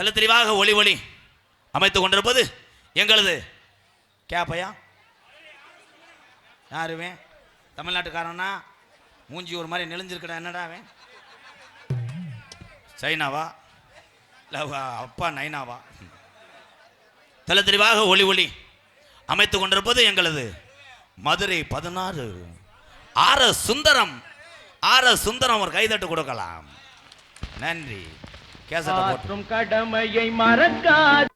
தெள்ள தெளிவாக ஒளி ஒளி அமைத்துக் கொண்டிருப்பது எங்களது கேப்பையா? யாருவே தமிழ்நாட்டுக்காரனா? மூஞ்சி ஒரு மாதிரி நெளிஞ்சிருக்கடா என்னடாவேன் சைனாவா? இல்லை அப்பா நைனாவா? தெல தெளிவாக ஒளி ஒளி அமைத்து கொண்டிருப்பது எங்களது மதுரை பதினாறு. ஆர சுந்தரம். ஆர சுந்தரம் ஒரு கைதட்டு கொடுக்கலாம். நன்றி. கேசட்டை போட்டு. கடமையை மறக்காது.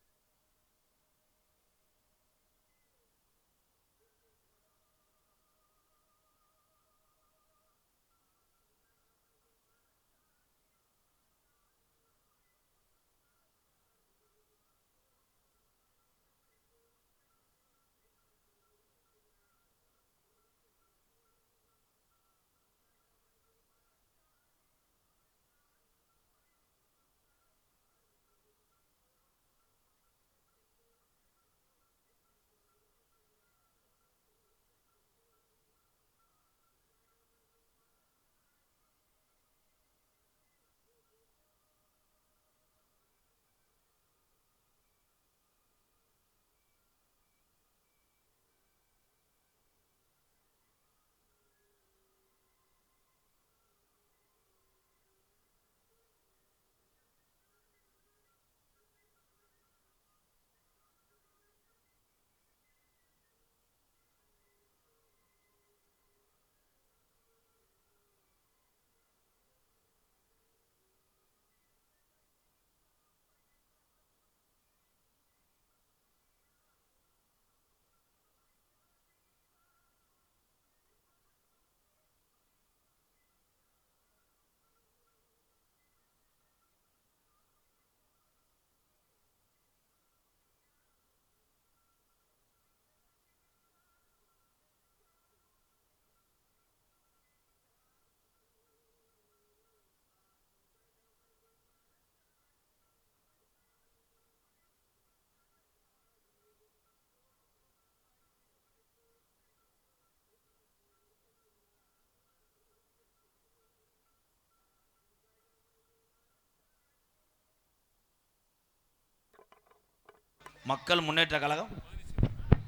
மக்கள் முன்னேற்ற கழகம்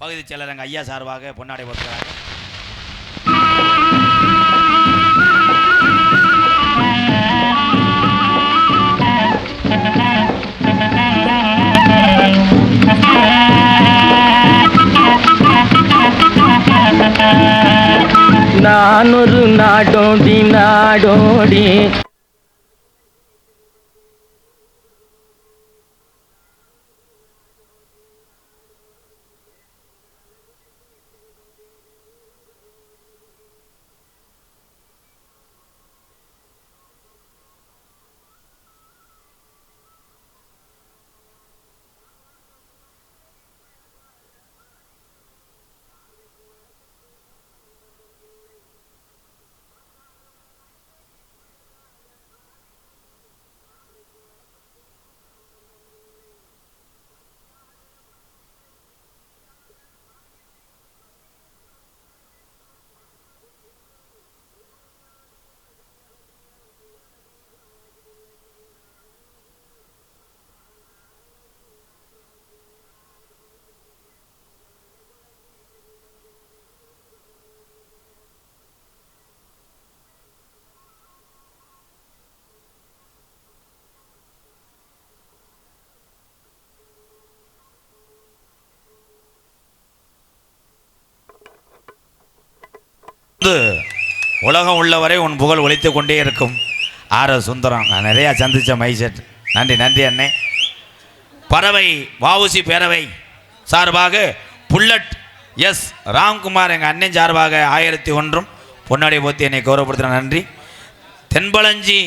பகுதி செயலர் எங்கள் ஐயா சார்பாக பொன்னாடை போட்டுக்கிறாங்க நான் ஒரு நாடோடி நாடோடி. வந்து உலகம் உள்ளவரை உன் புகழ் ஒழித்து கொண்டே இருக்கும். ஆர் சுந்தரம் நான் நிறையா சந்தித்த மைசெட் நன்றி நன்றி அண்ணே. பறவை வாவுசி பேரவை சார்பாக புல்லட் எஸ் ராம்குமார் எங்கள் அண்ணன் சார்பாக ஆயிரத்தி ஒன்றும் பொன்னாடி போத்தி என்னை கௌரவப்படுத்தின நன்றி. தென்பளஞ்சி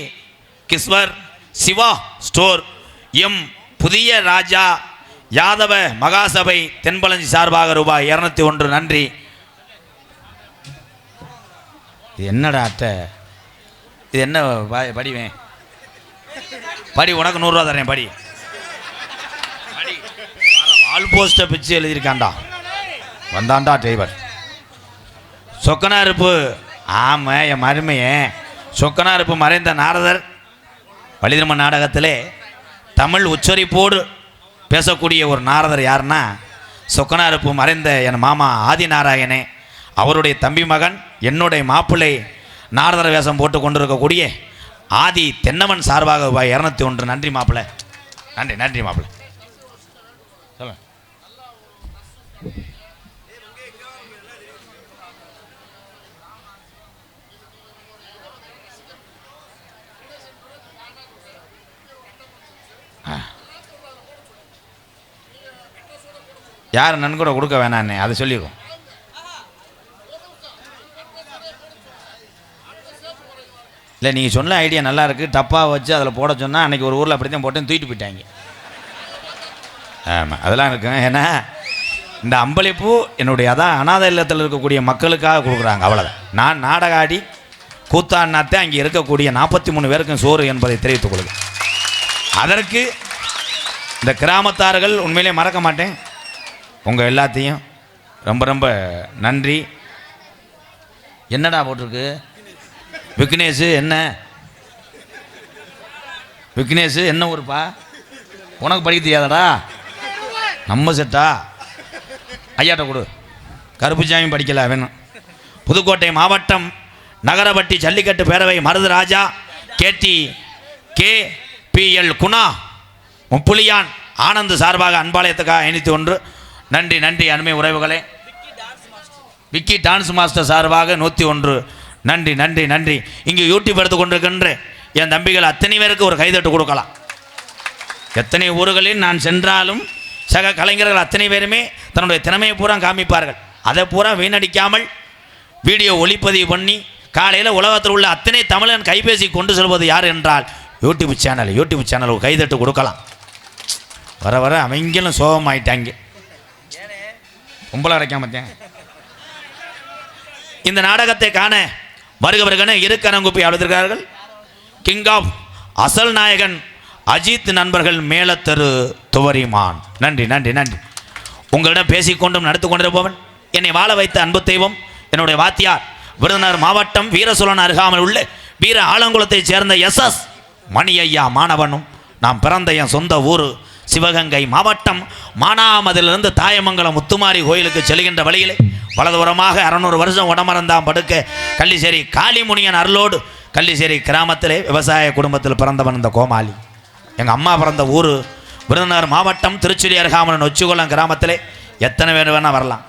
கிஸ்வர் சிவா ஸ்டோர் எம் புதிய ராஜா யாதவ மகாசபை தென்பளஞ்சி சார்பாக ரூபாய் இரநூத்தி ஒன்று நன்றி. இது என்னடா அட்டை இது என்ன ப- படிவேன் படி உனக்கு நூறுரூவா தரேன் படி. படி. வால் போஸ்ட்டை பிச்சு எழுதியிருக்காண்டா வந்தான்டா டிரைவர் சொக்கனாருப்பு ஆமாம் என் மருமையே. சொக்கனாருப்பு மறைந்த நாரதர். வலிதிரும நாடகத்திலே தமிழ் உச்சரிப்போடு பேசக்கூடிய ஒரு நாரதர் யாருன்னா சொக்கனாருப்பு மறைந்த என் மாமா ஆதிநாராயணே. அவருடைய தம்பி மகன் என்னுடைய மாப்பிள்ளை நாரதர வேஷம் போட்டு கொண்டிருக்கக்கூடிய ஆதி தென்னவன் சார்பாக ரூபாய் இரநூத்தி ஒன்று. நன்றி மாப்பிள்ளை. நன்றி நன்றி மாப்பிள்ளை. சொல்லுங்க. யார் நன்கூட கொடுக்க வேணான்னு அதை சொல்லிடுவோம் இல்லை நீங்கள் சொன்ன ஐடியா நல்லா இருக்குது டப்பாக வச்சு அதில் போட சொன்னால் அன்றைக்கி ஒரு ஊரில் அப்படி தான் போட்டேன் தூக்கிட்டு போயிட்டாங்க. ஆமாம் அதெல்லாம் இருக்குங்க ஏன்னா இந்த அம்பளிப்பூ என்னுடைய அதான் அனாதை இல்லத்தில் இருக்கக்கூடிய மக்களுக்காக கொடுக்குறாங்க அவ்வளோதான் நான் நாடக ஆடி கூத்தாடினாத்தே அங்கே இருக்கக்கூடிய நாற்பத்தி மூணு பேருக்கும் சோறு என்பதை தெரிவித்துக் கொள்கிறேன். அதற்கு இந்த கிராமத்தார்கள் உண்மையிலே மறக்க மாட்டேன். உங்கள் எல்லாத்தையும் ரொம்ப ரொம்ப நன்றி. என்னடா போட்டிருக்கு? விக்னேஷு என்ன? விக்னேஷு என்ன ஊருப்பா? உனக்கு படிக்க தெரியாதடா? நம்ம செட்டா? ஐயாட்ட கொடு. கருப்புசாமி படிக்கல வேணும் புதுக்கோட்டை மாவட்டம் நகரப்பட்டி ஜல்லிக்கட்டு பேரவை Marudhu Raja KD K P L Guna Muppuliyan Anand சார்பாக அன்பாலயத்துக்காக இணைத்து ஒன்று நன்றி நன்றி அண்மை உறவுகளே. Vicky dance master. சார்பாக நூற்றி ஒன்று நன்றி நன்றி நன்றி. இங்கே யூடியூப் எடுத்து கொண்டிருக்கின்ற என் தம்பிகள் அத்தனை பேருக்கு ஒரு கைதட்டு கொடுக்கலாம். எத்தனை ஊர்களில் நான் சென்றாலும் சக கலைஞர்கள் அத்தனை பேருமே தன்னுடைய திறமையை பூரா காமிப்பார்கள். அதை பூரா வீணடிக்காமல் வீடியோ ஒளிப்பதிவு பண்ணி காலையில் உலகத்தில் உள்ள அத்தனை தமிழன் கைபேசி கொண்டு செல்வது யார் என்றால் யூடியூப் சேனல். யூடியூப் சேனல் ஒரு கைதட்டு கொடுக்கலாம். வர வர அவங்களும் சோகமாயிட்டாங்க. கும்பலாக அடைக்காம இந்த நாடகத்தை காண வருகவர்களென இரு கரங்குப்பி அழுதிருக்கிறார்கள் கிங் ஆஃப் அசல் நாயகன் அஜித் நண்பர்கள் மேலத்தரு துவரிமான். நன்றி நன்றி நன்றி. உங்களிடம் பேசிக்கொண்டும் நடத்து கொண்டிருப்பவன் என்னை வாழ வைத்த அன்பு தெய்வம் என்னுடைய வாத்தியார் விருதுநகர் மாவட்டம் வீரசோழன் அருகாமல் உள்ள வீர ஆலங்குளத்தைச் சேர்ந்த எஸ் எஸ் மணி ஐயா மாணவனும் நாம் பிறந்த என் சொந்த ஊர் சிவகங்கை மாவட்டம் மானாமதிலிருந்து தாயமங்கலம் முத்துமாரி கோயிலுக்கு செல்கின்ற வழியிலே வலதுபுறமாக அறநூறு வருஷம் உடமறந்தான் படுக்க. கள்ளிசேரி காளிமுனியன் அருளோடு கள்ளிசேரி கிராமத்திலே விவசாய குடும்பத்தில் பிறந்தவன் இந்த கோமாளி. எங்கள் அம்மா பிறந்த ஊர் விருதுநகர் மாவட்டம் திருச்சுழி அருகாமன் நொச்சிகுளம் கிராமத்திலே எத்தனை பேர் வேணால் வரலாம்.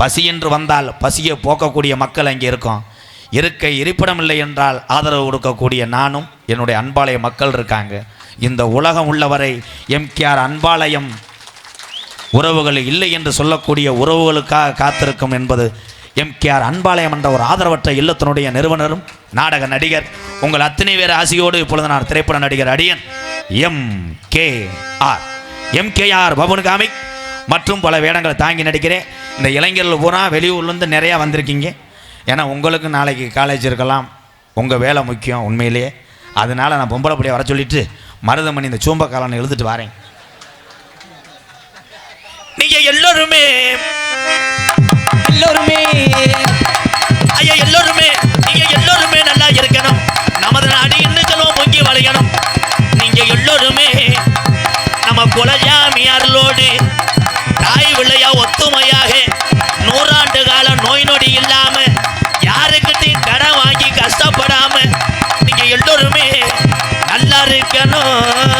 பசி என்று வந்தால் பசியை போக்கக்கூடிய மக்கள் அங்கே இருக்கும். இருக்க இருப்பிடம் இல்லை என்றால் ஆதரவு கொடுக்கக்கூடிய நானும் என்னுடைய அன்பாலய மக்கள் இருக்காங்க. இந்த உலகம் உள்ளவரை எம்கேஆர் அன்பாலயம் உறவுகள் இல்லை என்று சொல்லக்கூடிய உறவுகளுக்காக காத்திருக்கும் என்பது எம்கேஆர் அன்பாளையம் என்ற ஒரு ஆதரவற்ற இல்லத்தினுடைய நிறுவனரும் நாடக நடிகர். உங்கள் அத்தனை பேர் ஆசையோடு இப்பொழுது நான் திரைப்பட நடிகர் அடியன் M K R M K R Pavan comic மற்றும் பல வேடங்களை தாங்கி நடிக்கிறேன். இந்த இளைஞர்கள் பூரா வெளியூர்லேருந்து நிறையா வந்திருக்கீங்க. ஏன்னா உங்களுக்கு நாளைக்கு காலேஜ் இருக்கலாம். உங்கள் வேலை முக்கியம் உண்மையிலேயே. அதனால் நான் பொம்பளை பிள்ளைய வர சொல்லிவிட்டு மருதமணி இந்த சூம்ப காலனை எழுதிட்டு வரேன். நீங்க எல்லோருமே. எல்லோருமே. ஐயா எல்லோருமே நீங்க எல்லோருமே நல்லா இருக்கணும். நமது நாடு இன்னும் பொங்கி வளையணும் நீங்க எல்லோருமே நம்ம குலஜாமியார்களோடு தாய் விளையா ஒத்துமையாக நூறாண்டு காலம் நோய் நொடி இல்லாம யாருக்கிட்டையும் கடன் வாங்கி கஷ்டப்படாம நீங்க எல்லோருமே நல்லா இருக்கணும்.